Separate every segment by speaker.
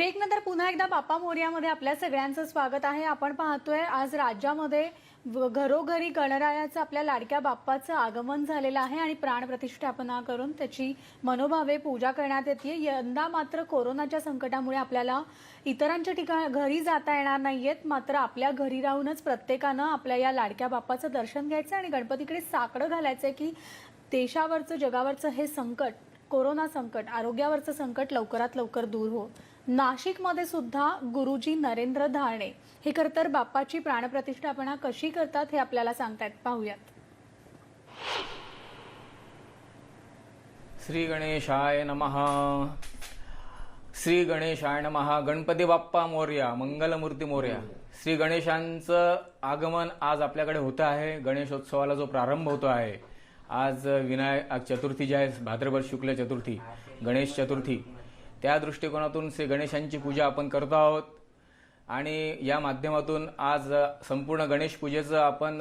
Speaker 1: ब्रेकनंतर पुन्हा एकदा बाप्पा मोर्यामध्ये आपल्या सगळ्यांचं स्वागत आहे. आपण पाहतोय आज राज्यामध्ये व- घरोघरी गणरायाचं आपल्या लाडक्या बाप्पाचं आगमन झालेलं आहे आणि प्राणप्रतिष्ठापना करून त्याची मनोभावे पूजा करण्यात येते. यंदा मात्र कोरोनाच्या संकटामुळे आपल्याला इतरांच्या ठिकाणी घरी जाता येणार नाहीयेत. मात्र आपल्या घरी राहूनच प्रत्येकानं आपल्या या लाडक्या बाप्पाचं दर्शन घ्यायचं आणि गणपतीकडे साकडं घालायचंय की देशावरचं जगावरचं हे संकट कोरोना संकट आरोग्यावरचं संकट लवकरात लवकर दूर हो नाशिकमध्ये सुद्धा गुरुजी नरेंद्र धारणे हे खरं तर बाप्पाची प्राणप्रतिष्ठापना कशी करतात हे आपल्याला सांगतायत. पाहूयात.
Speaker 2: श्री गणेशाय नमहा श्री गणेशाय नमहा गणपती बाप्पा मोर्या मंगलमूर्ती मोर्या. श्री गणेशांचं आगमन आज आपल्याकडे होतं आहे. गणेशोत्सवाला जो प्रारंभ होतो आहे आज विनायक चतुर्थी जी आहे भाद्रपद शुक्ल चतुर्थी गणेश चतुर्थी. त्या दृष्टिकोनातून श्री गणेशांची पूजा आपण करतो आहोत. आणि या माध्यमातून आज संपूर्ण गणेश पूजेचं आपण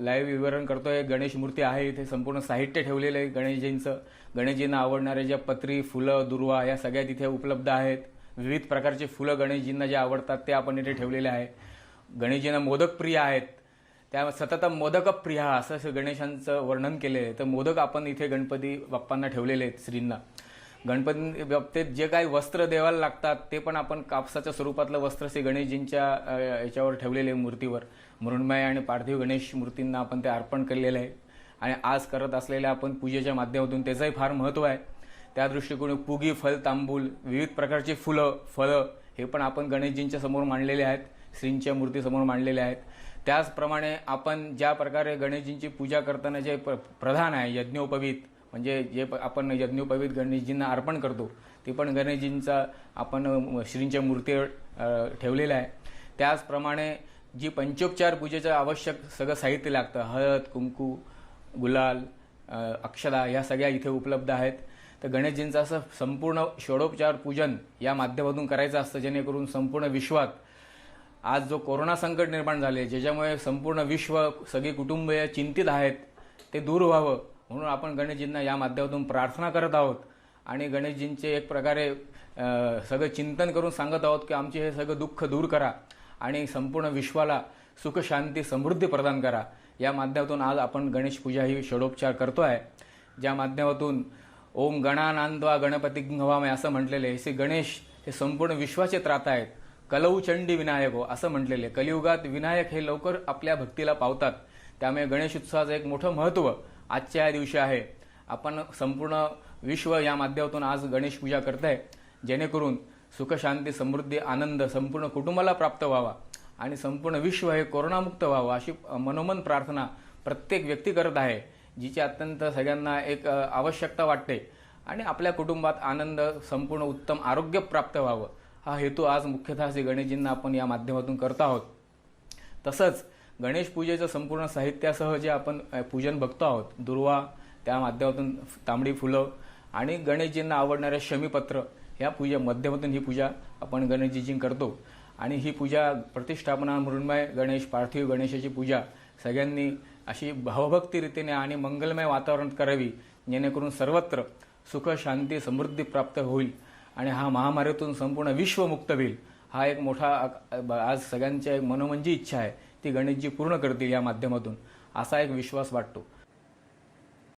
Speaker 2: लाईव्ह विवरण करतोय. गणेश मूर्ती आहे इथे संपूर्ण साहित्य ठेवलेलं आहे गणेशजींचं गणेशजींना आवडणाऱ्या ज्या पत्री फुलं दुर्वा या सगळ्या तिथे उपलब्ध आहेत. विविध प्रकारचे फुलं गणेशजींना जे आवडतात ते आपण इथे ठेवलेले आहे. गणेशजींना मोदक प्रिय आहेत. त्या सतत मोदक प्रिय असं असं गणेशांचं वर्णन केलेलं आहे. तर मोदक आपण इथे गणपती बाप्पांना ठेवलेले आहेत श्रींना. गणपती बाबतीत जे काही वस्त्र देवाला लागतात ते पण आपण कापसाच्या स्वरूपातलं वस्त्र श्री गणेशजींच्या याच्यावर ठेवलेले आहे मूर्तीवर. मृण्मय आणि पार्थिव गणेश मूर्तींना आपण ते अर्पण केलेलं आहे. आणि आज करत असलेल्या आपण पूजेच्या माध्यमातून त्याचंही फार महत्त्व आहे. त्या दृष्टिकोन पुगी फल तांबूल विविध प्रकारची फुलं फळं हे पण आपण गणेशजींच्या समोर मांडलेले आहेत. श्रींच्या मूर्तीसमोर मांडलेले आहेत. त्याचप्रमाणे आपण ज्या प्रकारे गणेशजींची पूजा करताना जे प्र- प्रधान आहे यज्ञोपवीत म्हणजे जे प- आपण यज्ञोपवित गणेशजींना अर्पण करतो ते पण गणेशजींचा आपण श्रींच्या मूर्ती ठेवलेल्या ठेवलेलं आहे. त्याचप्रमाणे जी पंचोपचार पूजेचं आवश्यक सगळं साहित्य लागतं हळद कुंकू गुलाल अक्षदा ह्या सगळ्या इथे उपलब्ध आहेत. तर गणेशजींचं असं संपूर्ण षोडोपचार पूजन या माध्यमातून करायचं असतं जेणेकरून संपूर्ण विश्वात आज जो कोरोना संकट निर्माण झाले ज्याच्यामुळे संपूर्ण विश्व सगळी कुटुंबीय चिंतित आहेत ते दूर व्हावं. म्हणून आपण गणेशजींना या माध्यमातून प्रार्थना करत आहोत. आणि गणेशजींचे एक प्रकारे सगळं चिंतन करून सांगत आहोत की आमचे हे सगळं दुःख दूर करा आणि संपूर्ण विश्वाला सुख शांती समृद्धी प्रदान करा. या माध्यमातून आज आपण गणेश पूजा ही षडोपचार करतो आहे ज्या माध्यमातून ओम गणानांदवा गणपती हवामय असं म्हटलेले श्री गणेश हे संपूर्ण विश्वाचे त्राता आहेत. कलऊ चंडी विनायक हो असं म्हटलेले. कलियुगात विनायक हे लवकर आपल्या भक्तीला पावतात. त्यामुळे गणेश उत्सवाचं एक मोठं महत्त्व आजच्या या दिवशी आहे. आपण संपूर्ण विश्व या माध्यमातून आज गणेश पूजा करत आहे जेणेकरून सुख शांती समृद्धी आनंद संपूर्ण कुटुंबाला प्राप्त व्हावा आणि संपूर्ण विश्व हे कोरोनामुक्त व्हावं अशी मनोमन प्रार्थना प्रत्येक व्यक्ती करत आहे जिची अत्यंत सगळ्यांना एक आवश्यकता वाटते. आणि आपल्या कुटुंबात आनंद संपूर्ण उत्तम आरोग्य प्राप्त व्हावं. हा हेतू आज मुख्यतः श्री गणेशजींना आपण या माध्यमातून करत आहोत. तसंच गणेश पूजेचं संपूर्ण साहित्यासह जे आपण पूजन बघतो आहोत दुर्वा त्या माध्यमातून तांबडी फुलं आणि गणेशजींना आवडणाऱ्या शमीपत्र या पूजे माध्यमातून ही पूजा आपण गणेशजीची करतो. आणि ही पूजा प्रतिष्ठापना मृण्मय गणेश पार्थिव गणेशाची पूजा सगळ्यांनी अशी भावभक्तीरीतीने आणि मंगलमय वातावरण करावी जेणेकरून सर्वत्र सुख शांती समृद्धी प्राप्त होईल आणि हा महामारीतून संपूर्ण विश्व मुक्त होईल. हा एक मोठा आज सगळ्यांची एक मनोमंजी इच्छा आहे ती गणेशजी पूर्ण करतील या माध्यमातून असा एक विश्वास वाटतो.